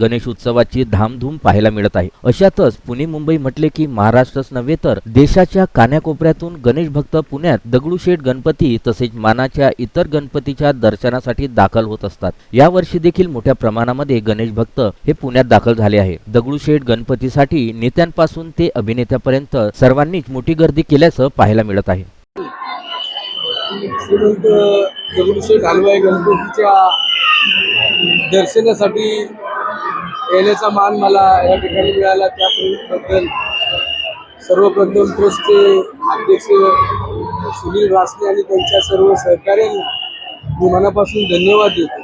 गणेश उत्सवाची धामधूम पाहायला मिळत आहे. अशातच पुणे मुंबई म्हटले की महाराष्ट्रच नव्हे तर देशाच्या कान्याकोपऱ्यातून गणेश भक्त पुण्यात दगडूशेठ गणपती तसेच मानाच्या इतर गणपतीच्या दर्शनासाठी दाखल होत असतात. यावर्षी देखील मोठ्या प्रमाणामध्ये गणेश भक्त हे पुण्यात दाखल झाले आहे. दगडूशेठ गणपतीसाठी नेत्यांपासून ते अभिनेत्यापर्यंत सर्वांनीच मोठी गर्दी केल्याचं पाहायला मिळत आहे. श्रीमंत दगडूशेठ हलवाई गणपतीच्या दर्शनासाठी येण्याचा मान मला या ठिकाणी मिळाला. त्याबद्दल सर्वप्रथम ट्रस्टचे अध्यक्ष सुनील रासने आणि त्यांच्या सर्व सहकार्यांना मी मनापासून धन्यवाद देतो.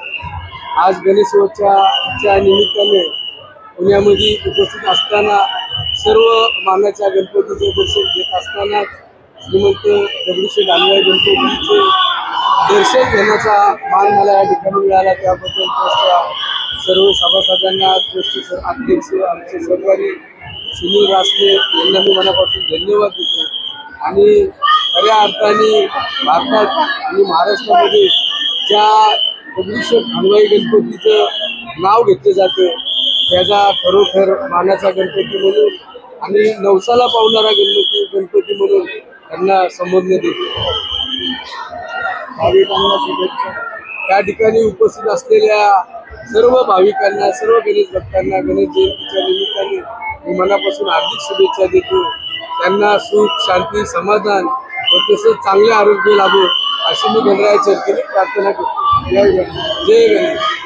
आज गणेशोत्सवाच्या निमित्ताने पुण्यामध्ये उपस्थित असताना सर्व मानाच्या गणपतीचे दर्शन घेत असताना श्रीमंत दगडूशेठ हलवाई गणपतीचे दर्शन घेण्याचा मान मला या ठिकाणी मिळाला. त्याबद्दल ट्रस्टच्या सर्व सभासदांना गोष्टी सर अध्यक्ष आमचे सहकारी सुनील रासने यांना मी मनापासून धन्यवाद देतो. आणि खऱ्या अर्थाने भारतात आणि महाराष्ट्रामध्ये ज्या दगडूशेठ हलवाई गणपतीचं नाव घेतलं जातं त्याचा खरोखर मानाचा गणपती म्हणून आणि नवसाला पावणारा गणपती गणपती म्हणून त्यांना संबोधण्यात येते भाविकांना शुभेच्छा. त्या ठिकाणी उपस्थित असलेल्या सर्व भाविकांना सर्व गणेश भक्तांना गणेश जयंतीच्या निमित्ताने मी मनापासून हार्दिक शुभेच्छा देतो. त्यांना सुख शांती समाधान व तसंच चांगले आरोग्य लाभो अशी मी गणरायाच्या चर्चेने प्रार्थना करतो. जय गणेश. जय गणेश.